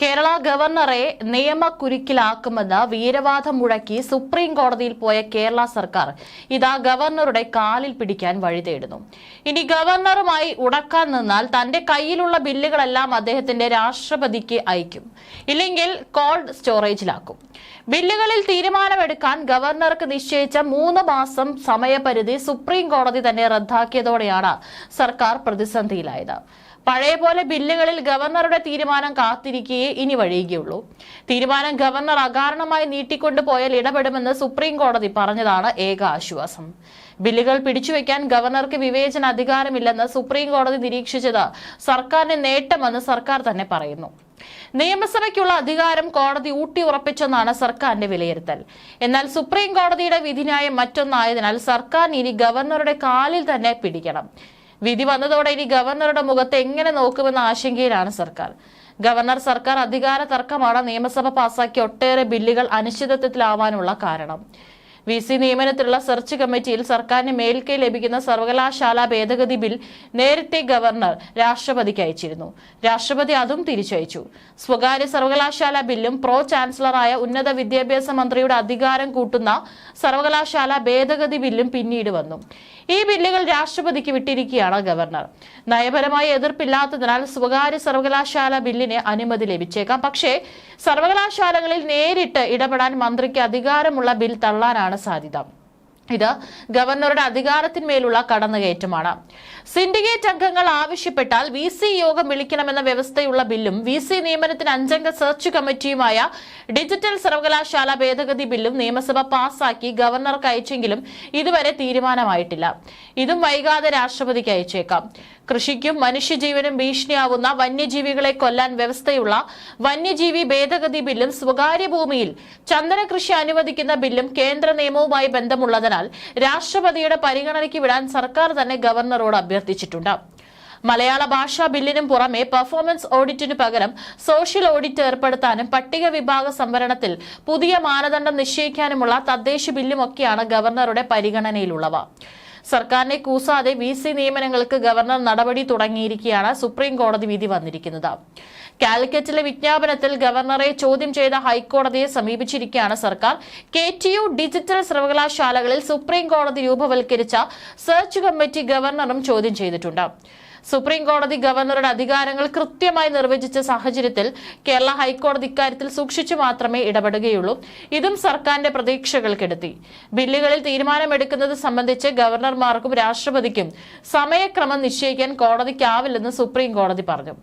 കേരള ഗവർണറെ നിയമക്കുരുക്കിലാക്കുമെന്ന് വീരവാദം മുഴക്കി സുപ്രീം കോടതിയിൽ പോയ കേരള സർക്കാർ ഇതാ ഗവർണറുടെ കാലിൽ പിടിക്കാൻ വഴിതേടുന്നു ഇനി ഗവർണറുമായി ഉടക്കാൻ നിന്നാൽ തന്റെ കയ്യിലുള്ള ബില്ലുകളെല്ലാം അദ്ദേഹത്തിന്റെ രാഷ്ട്രപതിക്ക് അയക്കും. ഇല്ലെങ്കിൽ കോൾഡ് സ്റ്റോറേജിലാക്കും. ബില്ലുകളിൽ തീരുമാനമെടുക്കാൻ ഗവർണർക്ക് നിശ്ചയിച്ച മൂന്ന് മാസം സമയപരിധി സുപ്രീം കോടതി തന്നെ റദ്ദാക്കിയതോടെയാണ് സർക്കാർ പ്രതിസന്ധിയിലായത്. പഴയ പോലെ ബില്ലുകളിൽ ഗവർണറുടെ തീരുമാനം കാത്തിരിക്കുകയേ ഇനി വഴിയുകയുള്ളൂ. തീരുമാനം ഗവർണർ അകാരണമായി നീട്ടിക്കൊണ്ടുപോയാൽ ഇടപെടുമെന്ന് സുപ്രീം കോടതി പറഞ്ഞതാണ് ഏക ആശ്വാസം. ബില്ലുകൾ പിടിച്ചുവെക്കാൻ ഗവർണർക്ക് വിവേചന അധികാരമില്ലെന്ന് സുപ്രീം കോടതി നിരീക്ഷിച്ചത് സർക്കാരിന് നേട്ടമെന്ന് സർക്കാർ തന്നെ പറയുന്നു. നിയമസഭയ്ക്കുള്ള അധികാരം കോടതി ഊട്ടിയുറപ്പിച്ചെന്നാണ് സർക്കാരിന്റെ വിലയിരുത്തൽ. എന്നാൽ സുപ്രീം കോടതിയുടെ വിധിന്യായം മറ്റൊന്നായതിനാൽ സർക്കാരിന് ഇനി ഗവർണറുടെ കാലിൽ തന്നെ പിടിക്കണം. വിധി വന്നതോടെ ഇനി ഗവർണറുടെ മുഖത്ത് എങ്ങനെ നോക്കുമെന്ന ആശങ്കയിലാണ് സർക്കാർ. ഗവർണർ സർക്കാർ അധികാര തർക്കമാണ് നിയമസഭ പാസാക്കിയ ഒട്ടേറെ ബില്ലുകൾ അനിശ്ചിതത്വത്തിലാവാനുള്ള കാരണം. വി സി നിയമനത്തിലുള്ള സെർച്ച് കമ്മിറ്റിയിൽ സർക്കാരിന് മേൽക്കൈ ലഭിക്കുന്ന സർവകലാശാല ഭേദഗതി ബിൽ നേരത്തെ ഗവർണർ രാഷ്ട്രപതിക്ക് അയച്ചിരുന്നു. രാഷ്ട്രപതി അതും തിരിച്ചയച്ചു. സ്വകാര്യ സർവകലാശാല ബില്ലും പ്രോ ചാൻസലറായ ഉന്നത വിദ്യാഭ്യാസ മന്ത്രിയുടെ അധികാരം കൂട്ടുന്ന സർവകലാശാല ഭേദഗതി ബില്ലും പിന്നീട് വന്നു. ഈ ബില്ലുകൾ രാഷ്ട്രപതിക്ക് വിട്ടിരിക്കുകയാണ് ഗവർണർ. നയപരമായ എതിർപ്പില്ലാത്തതിനാൽ സ്വകാര്യ സർവകലാശാല ബില്ലിന് അനുമതി ലഭിച്ചേക്കാം. പക്ഷേ സർവകലാശാലകളിൽ നേരിട്ട് ഇടപെടാൻ മന്ത്രിക്ക് അധികാരമുള്ള ബിൽ തള്ളാനാണ് സാധ്യത. ഇത് ഗവർണറുടെ അധികാരത്തിന്മേലുള്ള കടന്നുകയറ്റമാണ്. സിൻഡിക്കേറ്റ് അംഗങ്ങൾ ആവശ്യപ്പെട്ടാൽ വി സി യോഗം വിളിക്കണമെന്ന വ്യവസ്ഥയുള്ള ബില്ലും വി സി നിയമനത്തിന് അഞ്ചംഗ സെർച്ച് കമ്മിറ്റിയുമായ ഡിജിറ്റൽ സർവകലാശാല ഭേദഗതി ബില്ലും നിയമസഭ പാസാക്കി ഗവർണർക്ക് അയച്ചെങ്കിലും ഇതുവരെ തീരുമാനമായിട്ടില്ല. ഇതും വൈകാതെ രാഷ്ട്രപതിക്ക് അയച്ചേക്കാം. കൃഷിക്കും മനുഷ്യജീവനും ഭീഷണിയാവുന്ന വന്യജീവികളെ കൊല്ലാൻ വ്യവസ്ഥയുള്ള വന്യജീവി ഭേദഗതി ബില്ലും സ്വകാര്യ ഭൂമിയിൽ ചന്ദന കൃഷി അനുവദിക്കുന്ന ബില്ലും കേന്ദ്ര നിയമവുമായി ബന്ധമുള്ളതിനാൽ രാഷ്ട്രപതിയുടെ പരിഗണനയ്ക്ക് വിടാൻ സർക്കാർ തന്നെ ഗവർണറോട് അഭ്യർത്ഥിച്ചിട്ടുണ്ട്. മലയാള ഭാഷാ ബില്ലിനും പുറമെ പെർഫോമൻസ് ഓഡിറ്റിനു പകരം സോഷ്യൽ ഓഡിറ്റ് ഏർപ്പെടുത്താനും പട്ടിക വിഭാഗ സംവരണത്തിൽ പുതിയ മാനദണ്ഡം നിശ്ചയിക്കാനുമുള്ള തദ്ദേശ ബില്ലുമൊക്കെയാണ് ഗവർണറുടെ പരിഗണനയിലുള്ളവ. സർക്കാരിനെ കൂസാതെ വി സി നിയമനങ്ങൾക്ക് ഗവർണർ നടപടി തുടങ്ങിയിരിക്കുകയാണ് സുപ്രീം കോടതി വിധി വന്നിരിക്കുന്നത്. കാലിക്കറ്റിലെ വിജ്ഞാപനത്തിൽ ഗവർണറെ ചോദ്യം ചെയ്ത ഹൈക്കോടതിയെ സമീപിച്ചിരിക്കുകയാണ് സർക്കാർ. കെ ടി യു ഡിജിറ്റൽ സർവകലാശാലകളിൽ സുപ്രീം കോടതി രൂപവൽക്കരിച്ച സെർച്ച് കമ്മിറ്റി ഗവർണറും ചോദ്യം ചെയ്തിട്ടുണ്ട്. സുപ്രീം കോടതി ഗവർണറുടെ അധികാരങ്ങൾ കൃത്യമായി നിർവചിച്ച സാഹചര്യത്തിൽ കേരള ഹൈക്കോടതി ഇക്കാര്യത്തിൽ സൂക്ഷിച്ചു മാത്രമേ ഇടപെടുകയുള്ളൂ. ഇതും സർക്കാരിന്റെ പ്രതീക്ഷകൾക്കെടുത്തി. ബില്ലുകളിൽ തീരുമാനമെടുക്കുന്നത് സംബന്ധിച്ച് ഗവർണർമാർക്കും രാഷ്ട്രപതിക്കും സമയക്രമം നിശ്ചയിക്കാൻ കോടതിക്കാവില്ലെന്ന് സുപ്രീം കോടതി പറഞ്ഞു.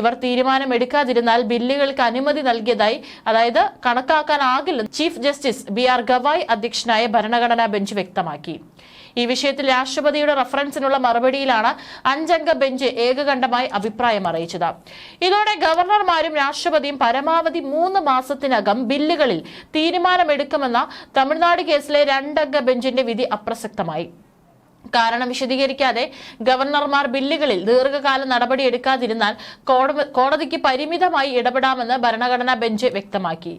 ഇവർ തീരുമാനമെടുക്കാതിരുന്നാൽ ബില്ലുകൾക്ക് അനുമതി നൽകിയതായി അതായത് കണക്കാക്കാനാകില്ലെന്ന് chief justice B R Gavai അധ്യക്ഷനായ ഭരണഘടനാ ബെഞ്ച് വ്യക്തമാക്കി. ഈ വിഷയത്തിൽ രാഷ്ട്രപതിയുടെ റഫറൻസിനുള്ള മറുപടിയിലാണ് അഞ്ചംഗ ബെഞ്ച് ഏകകണ്ഠമായി അഭിപ്രായം അറിയിച്ചത്. ഇതോടെ ഗവർണർമാരും രാഷ്ട്രപതിയും പരമാവധി മൂന്ന് മാസത്തിനകം ബില്ലുകളിൽ തീരുമാനമെടുക്കുമെന്ന തമിഴ്നാട് കേസിലെ രണ്ടംഗ ബെഞ്ചിന്റെ വിധി അപ്രസക്തമായി. കാരണം വിശദീകരിക്കാതെ ഗവർണർമാർ ബില്ലുകളിൽ ദീർഘകാല നടപടി എടുക്കാതിരുന്നാൽ കോടതിക്ക് പരിമിതമായി ഇടപെടാമെന്ന് ഭരണഘടനാ ബെഞ്ച് വ്യക്തമാക്കി.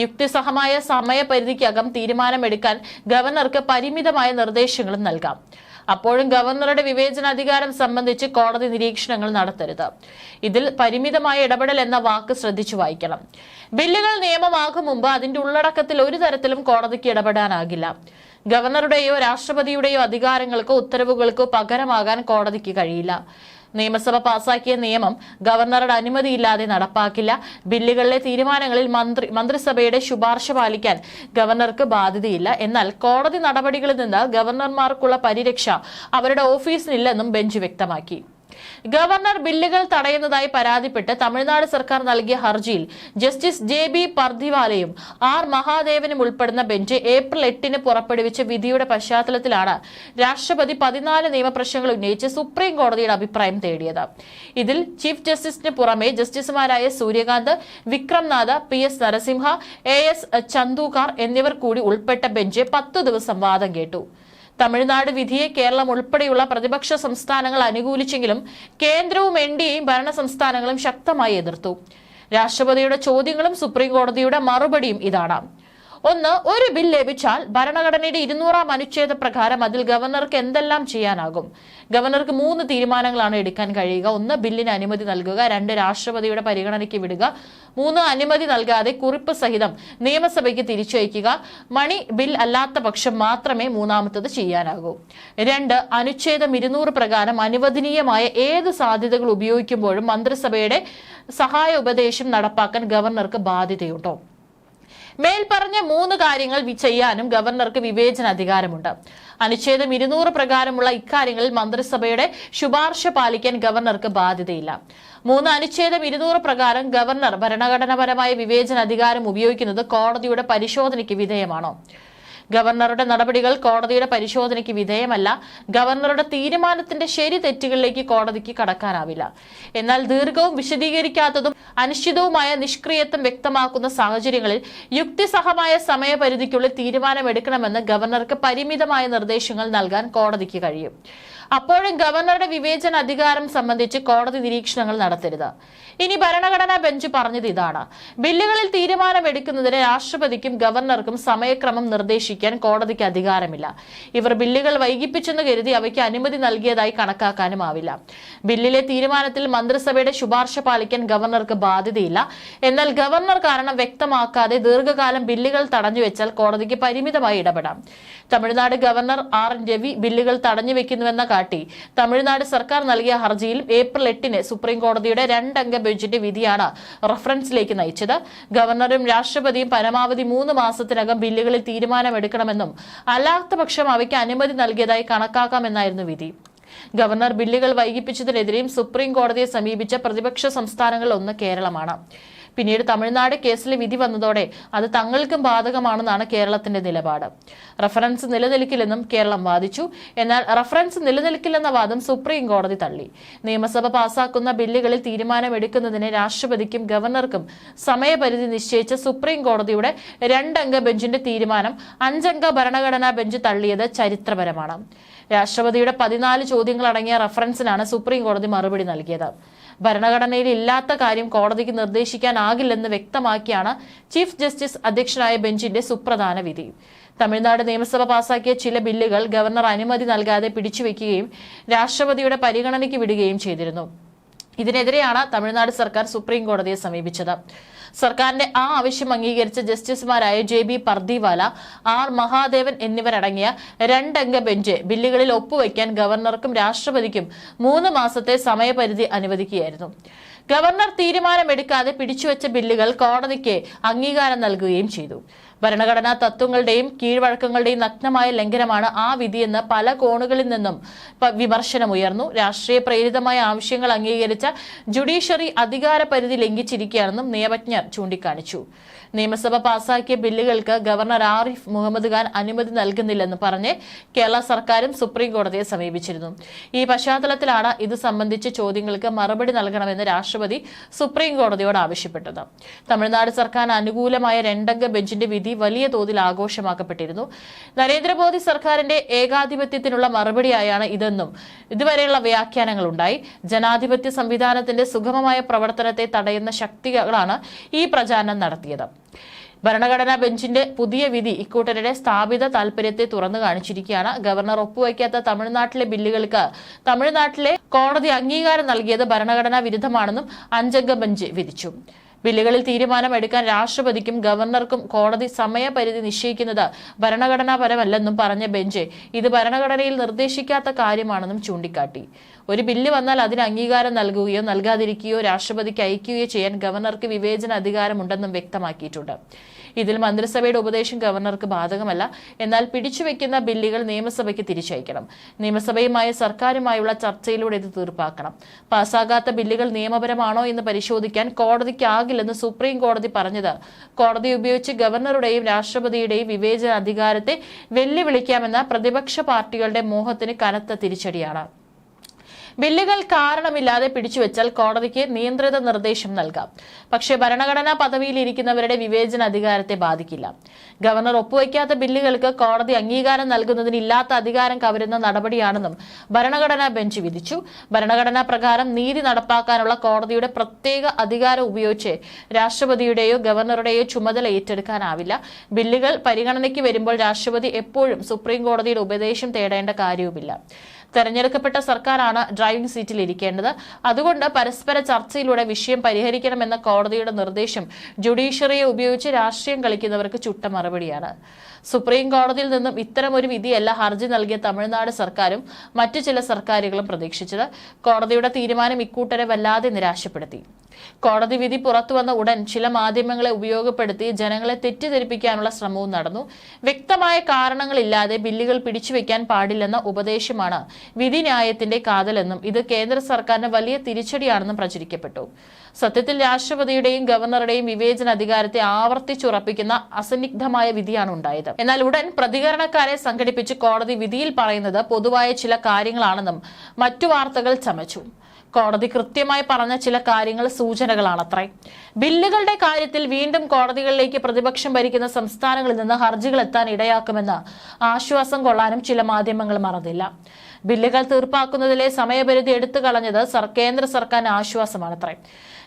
യുക്തിസഹമായ സമയപരിധിക്കകം തീരുമാനമെടുക്കാൻ ഗവർണർക്ക് പരിമിതമായ നിർദ്ദേശങ്ങളും നൽകാം. അപ്പോഴും ഗവർണറുടെ വിവേചനാധികാരം സംബന്ധിച്ച് കോടതി നിരീക്ഷണങ്ങൾ നടത്തരുത്. ഇതിൽ പരിമിതമായ ഇടപെടൽ എന്ന വാക്ക് ശ്രദ്ധിച്ചു വായിക്കണം. ബില്ലുകൾ നിയമമാകും മുമ്പ് അതിന്റെ ഉള്ളടക്കത്തിൽ ഒരു തരത്തിലും കോടതിക്ക് ഇടപെടാനാകില്ല. ഗവർണറുടെയോ രാഷ്ട്രപതിയുടെയോ അധികാരങ്ങൾക്കോ ഉത്തരവുകൾക്കോ പകരമാകാൻ കോടതിക്ക് കഴിയില്ല. നിയമസഭ പാസാക്കിയ നിയമം ഗവർണറുടെ അനുമതിയില്ലാതെ നടപ്പാക്കില്ല. ബില്ലുകളിലെ തീരുമാനങ്ങളിൽ മന്ത്രി മന്ത്രിസഭയുടെ ശുപാർശ പാലിക്കാൻ ഗവർണർക്ക് ബാധ്യതയില്ല. എന്നാൽ കോടതി നടപടികളിൽ നിന്ന് ഗവർണർമാർക്കുള്ള പരിരക്ഷ അവരുടെ ഓഫീസിനില്ലെന്നും ബെഞ്ച് വ്യക്തമാക്കി. ഗവർണർ ബില്ലുകൾ തടയുന്നതായി പരാതിപ്പെട്ട് തമിഴ്നാട് സർക്കാർ നൽകിയ ഹർജിയിൽ ജസ്റ്റിസ് ജെ ബി പർദിവാലയും ആർ മഹാദേവനും ഉൾപ്പെടുന്ന ബെഞ്ച് ഏപ്രിൽ എട്ടിന് പുറപ്പെടുവിച്ച വിധിയുടെ പശ്ചാത്തലത്തിലാണ് രാഷ്ട്രപതി പതിനാല് നിയമപ്രശ്നങ്ങൾ ഉന്നയിച്ച് സുപ്രീം കോടതിയുടെ അഭിപ്രായം തേടിയത്. ഇതിൽ ചീഫ് ജസ്റ്റിസിന് പുറമെ ജസ്റ്റിസുമാരായ Surya Kant Vikram Nath P S Narasimha A S Chandurkar എന്നിവർ കൂടി ഉൾപ്പെട്ട ബെഞ്ച് പത്തു ദിവസം വാദം കേട്ടു. തമിഴ്നാട് വിധിയെ കേരളം ഉൾപ്പെടെയുള്ള പ്രതിപക്ഷ സംസ്ഥാനങ്ങൾ അനുകൂലിച്ചെങ്കിലും കേന്ദ്രവും എൻ ഡിയും ഭരണ സംസ്ഥാനങ്ങളും ശക്തമായി എതിർത്തു. രാഷ്ട്രപതിയുടെ ചോദ്യങ്ങളും സുപ്രീം കോടതിയുടെ മറുപടിയും ഇതാണ്. ഒന്ന് ഒരു ബിൽ ലഭിച്ചാൽ ഭരണഘടനയുടെ ഇരുന്നൂറാം അനുച്ഛേദ പ്രകാരം അതിൽ ഗവർണർക്ക് എന്തെല്ലാം ചെയ്യാനാകും? ഗവർണർക്ക് മൂന്ന് തീരുമാനങ്ങളാണ് എടുക്കാൻ കഴിയുക. ഒന്ന് ബില്ലിന് അനുമതി നൽകുക. രണ്ട് രാഷ്ട്രപതിയുടെ പരിഗണനയ്ക്ക് വിടുക. മൂന്ന് അനുമതി നൽകാതെ കുറിപ്പ് സഹിതം നിയമസഭയ്ക്ക് തിരിച്ചയക്കുക മണി ബിൽ അല്ലാത്ത പക്ഷം മാത്രമേ മൂന്നാമത്തത് ചെയ്യാനാകൂ. രണ്ട് അനുച്ഛേദം ഇരുന്നൂറ് പ്രകാരം അനുവദനീയമായ ഏത് സാധ്യതകൾ ഉപയോഗിക്കുമ്പോഴും മന്ത്രിസഭയുടെ സഹായ ഉപദേശം നടപ്പാക്കാൻ ഗവർണർക്ക് ബാധ്യതയുണ്ടോ? മേൽപ്പറഞ്ഞ മൂന്ന് കാര്യങ്ങൾ ചെയ്യാനും ഗവർണർക്ക് വിവേചന അധികാരമുണ്ട് അനുച്ഛേദം ഇരുന്നൂറ് പ്രകാരമുള്ള ഇക്കാര്യങ്ങളിൽ മന്ത്രിസഭയുടെ ശുപാർശ പാലിക്കാൻ ഗവർണർക്ക് ബാധ്യതയില്ല. മൂന്ന് അനുച്ഛേദം ഇരുന്നൂറ് പ്രകാരം ഗവർണർ ഭരണഘടനാപരമായ വിവേചന അധികാരം ഉപയോഗിക്കുന്നത് കോടതിയുടെ പരിശോധനയ്ക്ക് വിധേയമാണോ? ഗവർണറുടെ നടപടികൾ കോടതിയുടെ പരിശോധനയ്ക്ക് വിധേയമല്ല ഗവർണറുടെ തീരുമാനത്തിന്റെ ശരി തെറ്റുകളിലേക്ക് കോടതിക്ക് കടക്കാനാവില്ല. എന്നാൽ ദീർഘവും വിശദീകരിക്കാത്തതും അനിശ്ചിതവുമായ നിഷ്ക്രിയത്വം വ്യക്തമാക്കുന്ന സാഹചര്യങ്ങളിൽ യുക്തിസഹമായ സമയപരിധിക്കുള്ളിൽ തീരുമാനമെടുക്കണമെന്ന് ഗവർണർക്ക് പരിമിതമായ നിർദ്ദേശങ്ങൾ നൽകാൻ കോടതിക്ക് കഴിയും. അപ്പോഴും ഗവർണറുടെ വിവേചന അധികാരം സംബന്ധിച്ച് കോടതി നിരീക്ഷണങ്ങൾ നടത്തരുത്. ഇനി ഭരണഘടനാ ബെഞ്ച് പറഞ്ഞത് ഇതാണ്. ബില്ലുകളിൽ തീരുമാനമെടുക്കുന്നതിന് രാഷ്ട്രപതിക്കും ഗവർണർക്കും സമയക്രമം നിർദ്ദേശിക്കാൻ കോടതിക്ക് അധികാരമില്ല. ഇവർ ബില്ലുകൾ വൈകിപ്പിച്ചെന്ന് കരുതി അവയ്ക്ക് അനുമതി നൽകിയതായി കണക്കാക്കാനും ആവില്ല. ബില്ലിലെ തീരുമാനത്തിൽ മന്ത്രിസഭയുടെ ശുപാർശ പാലിക്കാൻ ഗവർണർക്ക് ബാധ്യതയില്ല. എന്നാൽ ഗവർണർ കാരണം വ്യക്തമാക്കാതെ ദീർഘകാലം ബില്ലുകൾ തടഞ്ഞുവെച്ചാൽ കോടതിക്ക് പരിമിതമായി ഇടപെടാം. തമിഴ്നാട് ഗവർണർ ആർ രവി ബില്ലുകൾ തടഞ്ഞുവെക്കുന്നുവെന്ന കാട്ടി തമിഴ്നാട് സർക്കാർ നൽകിയ ഹർജിയിൽ ഏപ്രിൽ എട്ടിന് സുപ്രീം കോടതിയുടെ രണ്ടംഗ ബെഞ്ചിന്റെ വിധിയാണ് റഫറൻസിലേക്ക് നയിച്ചത്. ഗവർണറും രാഷ്ട്രപതിയും പരമാവധി മൂന്ന് മാസത്തിനകം ബില്ലുകളിൽ തീരുമാനമെടുക്കണമെന്നും അല്ലാത്ത പക്ഷം അവയ്ക്ക് അനുമതി നൽകിയതായി കണക്കാക്കാമെന്നായിരുന്നു വിധി. ഗവർണർ ബില്ലുകൾ വൈകിപ്പിച്ചതിനെതിരെയും സുപ്രീം കോടതിയെ സമീപിച്ച പ്രതിപക്ഷ സംസ്ഥാനങ്ങളിൽ ഒന്ന് കേരളമാണ്. പിന്നീട് തമിഴ്നാട് കേസിലെ വിധി വന്നതോടെ അത് തങ്ങൾക്കും ബാധകമാണെന്നാണ് കേരളത്തിന്റെ നിലപാട്. റഫറൻസ് നിലനിൽക്കില്ലെന്നും കേരളം വാദിച്ചു. എന്നാൽ റഫറൻസ് നിലനിൽക്കില്ലെന്ന വാദം സുപ്രീം കോടതി തള്ളി. നിയമസഭ പാസാക്കുന്ന ബില്ലുകളിൽ തീരുമാനമെടുക്കുന്നതിന് രാഷ്ട്രപതിക്കും ഗവർണർക്കും സമയപരിധി നിശ്ചയിച്ച സുപ്രീം കോടതിയുടെ രണ്ടംഗ ബെഞ്ചിന്റെ തീരുമാനം അഞ്ചംഗ ഭരണഘടനാ ബെഞ്ച് തള്ളിയത് ചരിത്രപരമാണ്. രാഷ്ട്രപതിയുടെ പതിനാല് ചോദ്യങ്ങളടങ്ങിയ റഫറൻസിനാണ് സുപ്രീം കോടതി മറുപടി നൽകിയത്. ഭരണഘടനയിൽ ഇല്ലാത്ത കാര്യം കോടതിക്ക് നിർദ്ദേശിക്കാനാകില്ലെന്ന് വ്യക്തമാക്കിയാണ് ചീഫ് ജസ്റ്റിസ് അധ്യക്ഷനായ ബെഞ്ചിന്റെ സുപ്രധാന വിധി. തമിഴ്നാട് നിയമസഭ പാസാക്കിയ ചില ബില്ലുകൾ ഗവർണർ അനുമതി നൽകാതെ പിടിച്ചുവെക്കുകയും രാഷ്ട്രപതിയുടെ പരിഗണനയ്ക്ക് വിടുകയും ചെയ്തിരുന്നു. ഇതിനെതിരെയാണ് തമിഴ്നാട് സർക്കാർ സുപ്രീം കോടതിയെ സമീപിച്ചത്. സർക്കാരിന്റെ ആ ആവശ്യം അംഗീകരിച്ച ജസ്റ്റിസുമാരായ J B Pardiwala R Mahadevan എന്നിവരടങ്ങിയ രണ്ടംഗ ബെഞ്ച് ബില്ലുകളിൽ ഒപ്പുവയ്ക്കാൻ ഗവർണർക്കും രാഷ്ട്രപതിക്കും മൂന്ന് മാസത്തെ സമയപരിധി അനുവദിക്കുകയായിരുന്നു. ഗവർണർ തീരുമാനമെടുക്കാതെ പിടിച്ചുവച്ച ബില്ലുകൾ കോടതിക്ക് അംഗീകാരം നൽകുകയും ചെയ്തു. ഭരണഘടനാ തത്വങ്ങളുടെയും കീഴ്വഴക്കങ്ങളുടെയും നഗ്നമായ ലംഘനമാണ് ആ വിധിയെന്ന് പല കോണുകളിൽ നിന്നും വിമർശനമുയർന്നു. രാഷ്ട്രീയ പ്രേരിതമായ ആവശ്യങ്ങൾ അംഗീകരിച്ച ജുഡീഷ്യറി അധികാര പരിധി ലംഘിച്ചിരിക്കുകയാണെന്നും നിയമജ്ഞർ ചൂണ്ടിക്കാണിച്ചു. നിയമസഭ പാസാക്കിയ ബില്ലുകൾക്ക് ഗവർണർ ആരിഫ് മുഹമ്മദ് ഖാൻ അനുമതി നൽകുന്നില്ലെന്ന് പറഞ്ഞ് കേരള സർക്കാരും സുപ്രീം കോടതിയെ സമീപിച്ചിരുന്നു. ഈ പശ്ചാത്തലത്തിലാണ് ഇത് സംബന്ധിച്ച ചോദ്യങ്ങൾക്ക് മറുപടി നൽകണമെന്ന് രാഷ്ട്രപതി സുപ്രീം കോടതിയോട് ആവശ്യപ്പെട്ടത്. തമിഴ്നാട് സർക്കാർ അനുകൂലമായ രണ്ടംഗ ബെഞ്ചിന്റെ വിധി വലിയ തോതിൽ ആഘോഷമാക്കപ്പെട്ടിരുന്നു. നരേന്ദ്രമോദി സർക്കാരിന്റെ ഏകാധിപത്യത്തിനുള്ള മറുപടിയായാണ് ഇതെന്നും ഇതുവരെയുള്ള വ്യാഖ്യാനങ്ങൾ ഉണ്ടായി ജനാധിപത്യ സംവിധാനത്തിന്റെ സുഗമമായ പ്രവർത്തനത്തെ തടയുന്ന ശക്തികളാണ് ഈ പ്രചാരണം നടത്തിയത്. ഭരണഘടനാ ബെഞ്ചിന്റെ പുതിയ വിധി ഇക്കൂട്ടരുടെ സ്ഥാപിത താൽപര്യത്തെ തുറന്നു കാണിച്ചിരിക്കുകയാണ്. ഗവർണർ ഒപ്പുവയ്ക്കാത്ത തമിഴ്നാട്ടിലെ ബില്ലുകൾക്ക് തമിഴ്നാട്ടിലെ കോടതി അംഗീകാരം നൽകിയത് ഭരണഘടനാ വിരുദ്ധമാണെന്നും അഞ്ചംഗ ബെഞ്ച് വിധിച്ചു. ബില്ലുകളിൽ തീരുമാനമെടുക്കാൻ രാഷ്ട്രപതിക്കും ഗവർണർക്കും കോടതി സമയപരിധി നിശ്ചയിക്കുന്നത് ഭരണഘടനാപരമല്ലെന്നും പറഞ്ഞ ബെഞ്ച് ഇത് ഭരണഘടനയിൽ നിർദ്ദേശിക്കാത്ത കാര്യമാണെന്നും ചൂണ്ടിക്കാട്ടി. ഒരു ബില്ല് വന്നാൽ അതിന് അംഗീകാരം നൽകുകയോ നൽകാതിരിക്കുകയോ രാഷ്ട്രപതിക്ക് അയക്കുകയോ ചെയ്യാൻ ഗവർണർക്ക് വിവേചന അധികാരമുണ്ടെന്നും വ്യക്തമാക്കിയിട്ടുണ്ട്. ഇതിൽ മന്ത്രിസഭയുടെ ഉപദേശം ഗവർണർക്ക് ബാധകമല്ല. എന്നാൽ പിടിച്ചുവെക്കുന്ന ബില്ലുകൾ നിയമസഭയ്ക്ക് തിരിച്ചയക്കണം. നിയമസഭയുമായി സർക്കാരുമായുള്ള ചർച്ചയിലൂടെ ഇത് തീർപ്പാക്കണം. പാസ്സാകാത്ത ബില്ലുകൾ നിയമപരമാണോ എന്ന് പരിശോധിക്കാൻ കോടതിക്കാകില്ലെന്ന് സുപ്രീം കോടതി പറഞ്ഞത്. കോടതി ഉപയോഗിച്ച് ഗവർണറുടെയും രാഷ്ട്രപതിയുടെയും വിവേചന അധികാരത്തെ വെല്ലുവിളിക്കാമെന്ന പ്രതിപക്ഷ പാർട്ടികളുടെ മോഹത്തിന് കനത്ത തിരിച്ചടിയാണ്. ബില്ലുകൾ കാരണമില്ലാതെ പിടിച്ചുവെച്ചാൽ കോടതിക്ക് നിയന്ത്രിത നിർദ്ദേശം നൽകാം. പക്ഷേ ഭരണഘടനാ പദവിയിൽ ഇരിക്കുന്നവരുടെ വിവേചന അധികാരത്തെ ബാധിക്കില്ല. ഗവർണർ ഒപ്പുവയ്ക്കാത്ത ബില്ലുകൾക്ക് കോടതി അംഗീകാരം നൽകുന്നതിന് ഇല്ലാത്ത അധികാരം കവരുന്ന നടപടിയാണെന്നും ഭരണഘടനാ ബെഞ്ച് വിധിച്ചു. ഭരണഘടനാ പ്രകാരം നീതി നടപ്പാക്കാനുള്ള കോടതിയുടെ പ്രത്യേക അധികാരം ഉപയോഗിച്ച് രാഷ്ട്രപതിയുടെയോ ഗവർണറുടെയോ ചുമതല ഏറ്റെടുക്കാനാവില്ല. ബില്ലുകൾ പരിഗണനയ്ക്ക് വരുമ്പോൾ രാഷ്ട്രപതി എപ്പോഴും സുപ്രീം കോടതിയുടെ ഉപദേശം തേടേണ്ട കാര്യവുമില്ല. തെരഞ്ഞെടുക്കപ്പെട്ട സർക്കാരാണ് ഡ്രൈവിംഗ് സീറ്റിൽ ഇരിക്കേണ്ടത്. അതുകൊണ്ട് പരസ്പര ചർച്ചയിലൂടെ വിഷയം പരിഹരിക്കണമെന്ന കോടതിയുടെ നിർദ്ദേശം ജുഡീഷ്യറിയെ ഉപയോഗിച്ച് രാഷ്ട്രീയം കളിക്കുന്നവർക്ക് ചുട്ട മറുപടിയാണ്. സുപ്രീം കോടതിയിൽ നിന്നും ഇത്തരം ഒരു വിധിയല്ല ഹർജി നൽകിയ തമിഴ്നാട് സർക്കാരും മറ്റു ചില സർക്കാരുകളും പ്രതീക്ഷിച്ചത്. കോടതിയുടെ തീരുമാനം ഇക്കൂട്ടരെ വല്ലാതെ നിരാശപ്പെടുത്തി. കോടതി വിധി പുറത്തുവന്ന ഉടൻ ചില മാധ്യമങ്ങളെ ഉപയോഗപ്പെടുത്തി ജനങ്ങളെ തെറ്റിദ്ധരിപ്പിക്കാനുള്ള ശ്രമവും നടന്നു. വ്യക്തമായ കാരണങ്ങളില്ലാതെ ബില്ലുകൾ പിടിച്ചുവെക്കാൻ പാടില്ലെന്ന ഉപദേശമാണ് വിധിന്യായത്തിന്റെ കാതലെന്നും ഇത് കേന്ദ്ര സർക്കാരിന് വലിയ തിരിച്ചടിയാണെന്നും പ്രചരിക്കപ്പെട്ടു. സത്യത്തിൽ രാഷ്ട്രപതിയുടെയും ഗവർണറുടെയും വിവേചന അധികാരത്തെ ആവർത്തിച്ചുറപ്പിക്കുന്ന അസന്നിഗ്ധമായ വിധിയാണ് ഉണ്ടായത്. എന്നാൽ ഉടൻ പ്രതികരണക്കാരെ സംഘടിപ്പിച്ച് കോടതി വിധിയിൽ പറയുന്നത് പൊതുവായ ചില കാര്യങ്ങളാണെന്നും മറ്റു വാർത്തകൾ ചമച്ചു. കോടതി കൃത്യമായി പറഞ്ഞ ചില കാര്യങ്ങൾ സൂചനകളാണത്രേ. ബില്ലുകളുടെ കാര്യത്തിൽ വീണ്ടും കോടതികളിലേക്ക് പ്രതിപക്ഷം ഭരിക്കുന്ന സംസ്ഥാനങ്ങളിൽ നിന്ന് ഹർജികൾ എത്താൻ ഇടയാക്കുമെന്ന് ആശ്വാസം കൊള്ളാനും ചില മാധ്യമങ്ങൾ മറന്നില്ല. ബില്ലുകൾ തീർപ്പാക്കുന്നതിലെ സമയപരിധി എടുത്തു കളഞ്ഞത് കേന്ദ്ര സർക്കാരിന് ആശ്വാസമാണത്രേ.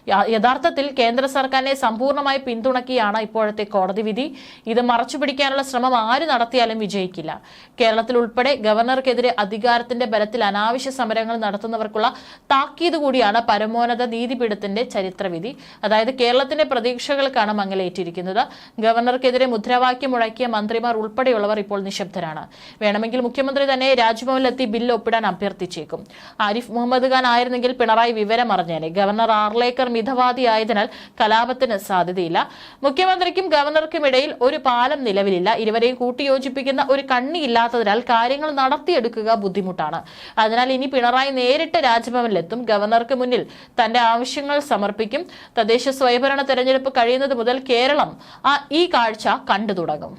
യഥാർത്ഥത്തിൽ കേന്ദ്ര സർക്കാരിനെ സമ്പൂർണമായി പിന്തുണക്കിയാണ് ഇപ്പോഴത്തെ കോടതി വിധി. ഇത് മറച്ചുപിടിക്കാനുള്ള ശ്രമം ആര് നടത്തിയാലും വിജയിക്കില്ല. കേരളത്തിൽ ഉൾപ്പെടെ ഗവർണർക്കെതിരെ അധികാരത്തിന്റെ ബലത്തിൽ അനാവശ്യ സമരങ്ങൾ നടത്തുന്നവർക്കുള്ള താക്കീത് കൂടിയാണ് പരമോന്നത നീതിപീഠത്തിന്റെ ചരിത്രവിധി. അതായത് കേരളത്തിന്റെ പ്രതീക്ഷകൾക്കാണ് മങ്ങലേറ്റിരിക്കുന്നത്. ഗവർണർക്കെതിരെ മുദ്രാവാക്യം മുഴക്കിയ മന്ത്രിമാർ ഉൾപ്പെടെയുള്ളവർ ഇപ്പോൾ നിശബ്ദരാണ്. വേണമെങ്കിൽ മുഖ്യമന്ത്രി തന്നെ രാജ്ഭവനിലെത്തി ബില്ല് ഒപ്പിടാൻ അഭ്യർത്ഥിച്ചേക്കും. ആരിഫ് മുഹമ്മദ് ഖാൻ ആയിരുന്നെങ്കിൽ പിണറായി വിവരം അറിഞ്ഞേനെ ഗവർണർ ആർലേക്കർ മിതവാദിയായതിനാൽ കലാപത്തിന് സാധ്യതയില്ല. മുഖ്യമന്ത്രിക്കും ഗവർണർക്കും ഇടയിൽ ഒരു പാലം നിലവിലില്ല. ഇരുവരെയും കൂട്ടിയോജിപ്പിക്കുന്ന ഒരു കണ്ണി കണ്ണിയില്ലാത്തതിനാൽ കാര്യങ്ങൾ നടത്തിയെടുക്കുക ബുദ്ധിമുട്ടാണ്. അതിനാൽ ഇനി പിണറായി നേരിട്ട് രാജ്ഭവനിലെത്തും. ഗവർണർക്ക് മുന്നിൽ തന്റെ ആവശ്യങ്ങൾ സമർപ്പിക്കും. തദ്ദേശ സ്വയംഭരണ തെരഞ്ഞെടുപ്പ് കഴിയുന്നത് മുതൽ കേരളം ഈ കാഴ്ച കണ്ടു തുടങ്ങും.